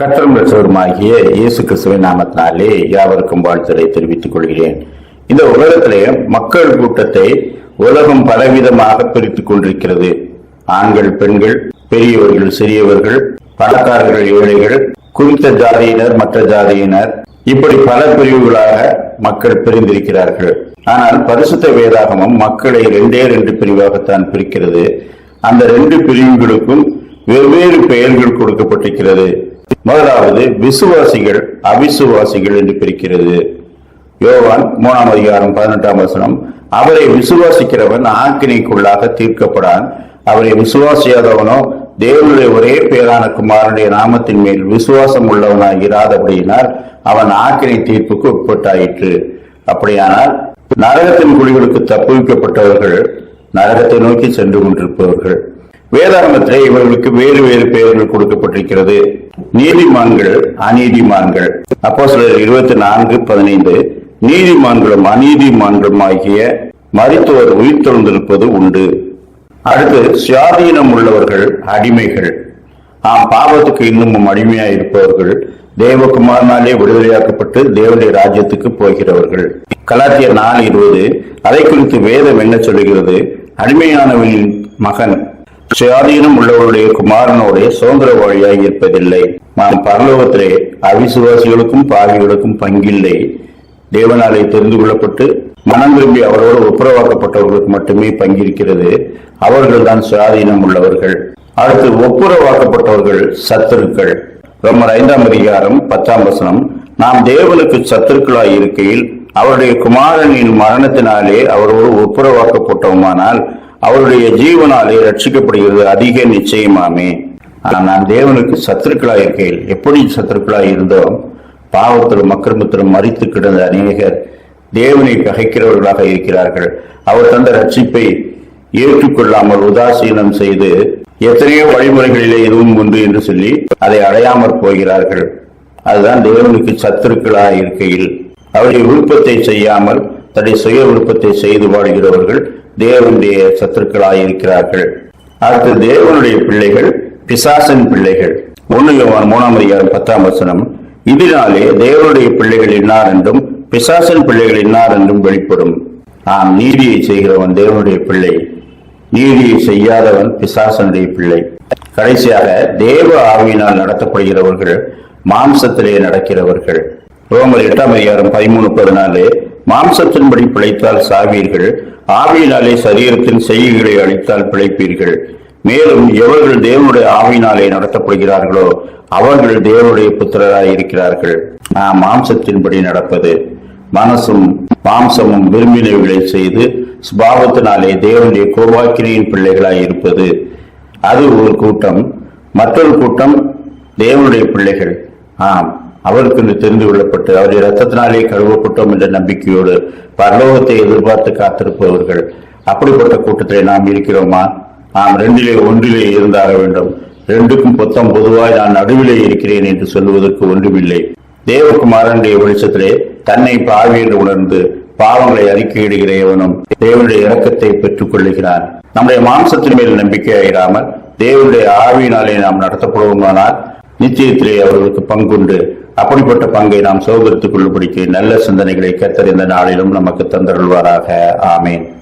கத்தரும் ரசவருமாகிய இயேசு கிறிஸ்துவின் நாமத்தினாலே யாவருக்கும் வாழ்த்துரை தெரிவித்துக் கொள்கிறேன். இந்த உலகத்திலே மக்கள் கூட்டத்தை உலகம் பலவிதமாக பிரித்துக் கொண்டிருக்கிறது. ஆண்கள் பெண்கள் பெரியவர்கள் சிறியவர்கள் பணக்காரர்கள் ஏழைகள் குறித்த ஜாதியினர் மற்ற ஜாதியினர் இப்படி பல பிரிவுகளாக மக்கள் பிரிந்திருக்கிறார்கள். ஆனால் பரிசுத்த வேதாகமம் மக்களை ரெண்டே ரெண்டு பிரிவாகத்தான் பிரிக்கிறது. அந்த ரெண்டு பிரிவுகளுக்கும் வெவ்வேறு பெயர்கள் கொடுக்கப்பட்டிருக்கிறது. முதலாவது விசுவாசிகள் அவிசுவாசிகள் என்று பிரிக்கிறது. யோவான் மூணாம் அதிகாரம் பதினெட்டாம் வசனம் அவரை விசுவாசிக்கிறவன் ஆக்கினைக்குள்ளாக தீர்க்கப்படான். அவரை விசுவாசியாதவனோ தேவனுடைய ஒரே பேரான குமாரனுடைய நாமத்தின் மேல் விசுவாசம் உள்ளவனாய் இராதபடியினால் அவன் ஆக்கினை தீர்ப்புக்கு உட்பட்டாயிற்று. அப்படியானால் நரகத்தின் குழிகளுக்கு தப்புவிக்கப்பட்டவர்கள் நரகத்தை நோக்கி சென்று கொண்டிருப்பவர்கள். வேதாரம்பத்திலே இவர்களுக்கு வேறு வேறு பெயர்கள் கொடுக்கப்பட்டிருக்கிறது. நீதிமான்கள் அநீதிமான்கள். அப்போ சிலர் இருபத்தி நான்கு பதினைந்து. நீதிமான்களும் அநீதிமான்களும் ஆகிய மருத்துவர் உயிர்த்தெழுந்திருப்பது உண்டு. அடுத்து சுயாதீனம் உள்ளவர்கள் அடிமைகள். ஆம் பாவத்துக்கு இன்னமும் அடிமையாக இருப்பவர்கள் தேவகுமாரனாலே விடுதலையாக்கப்பட்டு தேவனுடைய ராஜ்யத்துக்கு போகிறவர்கள். கலாத்திய நாள் இருபது. அதை குறித்து வேதம் என்ன சொல்லுகிறது? அடிமையானவனின் மகன் சுயாதீனம் உள்ளவருடைய குமாரனோடைய சுதந்திர வழியாக இருப்பதில்லை. நாம் பரலோகத்திலே அவிசுவாசிகளுக்கும் பாவிகளுக்கும் பங்கில்லை. தேவனாலே தெரிந்து கொள்ளப்பட்டு மனம் விரும்பி அவரோடு ஒப்புரவாக்கப்பட்டவர்களுக்கு மட்டுமே பங்கிருக்கிறது. அவர்கள் தான் சுயாதீனம் உள்ளவர்கள். அடுத்து ஒப்புரவாக்கப்பட்டவர்கள் சத்துருக்கள். ரொம்ப ஐந்தாம் அதிகாரம் பத்தாம் வசனம். நாம் தேவனுக்கு சத்துருக்களாய் இருக்கையில் அவருடைய குமாரனின் மரணத்தினாலே அவரோடு ஒப்புரவாக்கப்பட்டோமானால் அவருடைய ஜீவனாலே ரட்சிக்கப்படுகிறது அதிக நிச்சயமாமே. ஆனால் தேவனுக்கு சத்துருக்களாக இருக்கையில் எப்படி சத்துருக்களாக இருந்தோம் பாவத்திலும் அக்கிரமத்திலும் மறித்து கிடந்த அநேகர் தேவனை பகைக்கிறவர்களாக இருக்கிறார்கள். அவர் தந்த ரட்சிப்பை ஏற்றுக்கொள்ளாமல் உதாசீனம் செய்து எத்தனையோ வழிமுறைகளிலே இதுவும் உண்டு என்று சொல்லி அதை அடையாமற் போகிறார்கள். அதுதான் தேவனுக்கு சத்துருக்களாக இருக்கையில். அவருடைய விருப்பத்தை செய்யாமல் தன்னுடைய சுய விருப்பத்தை செய்து வாழ்கிறவர்கள் தேவனுடைய சத்துருக்களாயிருக்கிறார்கள் அடுத்து தேவனுடைய பிள்ளைகள் பிசாசன் பிள்ளைகள். ஒன்னு யோவான் மூணாம் அதிகாரம் பத்தாம் வசனம். இதனாலே தேவனுடைய பிள்ளைகள் இன்னார் என்றும் பிசாசன் பிள்ளைகள் இன்னார் என்றும் வெளிப்படும். ஆம் நீதியை செய்கிறவன் தேவனுடைய பிள்ளை. நீதியை செய்யாதவன் பிசாசனுடைய பிள்ளை. கடைசியாக தேவ ஆவியினால் நடத்தப்படுகிறவர்கள் மாம்சத்திலே நடக்கிறவர்கள். ரோமர் எட்டாம் அதிகாரம் பதிமூணு பதினாலு. மாம்சத்தின்படி பிழைத்தால் சாவீர்கள் ஆவியினாலே சரீரத்தின் செய்கைகளை அளித்தால் பிழைப்பீர்கள். மேலும் எவர்கள் தேவனுடைய ஆவியினாலே நடத்தப்படுகிறார்களோ அவர்கள் தேவனுடைய புத்திரராய் இருக்கிறார்கள். நாம் மாம்சத்தின்படி நடப்பது. மனசும் மாம்சமும் விரும்பினவைகளை செய்து சுபாவத்தினாலே தேவனுடைய கோபாக்கினியின் பிள்ளைகளாய் இருப்பது. அது ஒரு கூட்டம். மற்றொரு கூட்டம் தேவனுடைய பிள்ளைகள். ஆம். அவருக்கு என்று தெரிந்து கொள்ளப்பட்டு அவருடைய ரத்தத்தினாலே கழுவப்பட்டோம் என்ற நம்பிக்கையோடு பரலோகத்தை எதிர்பார்த்து காத்திருப்பவர்கள் அப்படிப்பட்ட கூட்டத்திலே நாம் இருக்கிறோமா? நாம் ரெண்டிலே ஒன்றிலே இருந்தாக வேண்டும். ரெண்டுக்கும் பொத்தம் பொதுவாய் நான் நடுவிலே இருக்கிறேன் என்று சொல்லுவதற்கு ஒன்றுமில்லை. தேவகுமாரனுடைய வெளிச்சத்திலே தன்னை பாவி என்று உணர்ந்து பாவங்களை அறிக்கையிடுகிற எவனும் தேவனுடைய இரக்கத்தை பெற்றுக் கொள்ளுகிறான். நம்முடைய மாம்சத்தின் மேல் நம்பிக்கையாயிராமல் தேவனுடைய ஆவியினாலே நாம் நடத்தப்படுவோமானால் நிச்சயத்திலே அவர்களுக்கு பங்குண்டு. அப்படிப்பட்ட பங்கை நாம் சோதரித்துக் கொள்ளும்படிக்கு நல்ல சிந்தனைகளை கத்தறிந்த நாளிலும் நமக்கு தந்தருள்வாராக. ஆமேன்.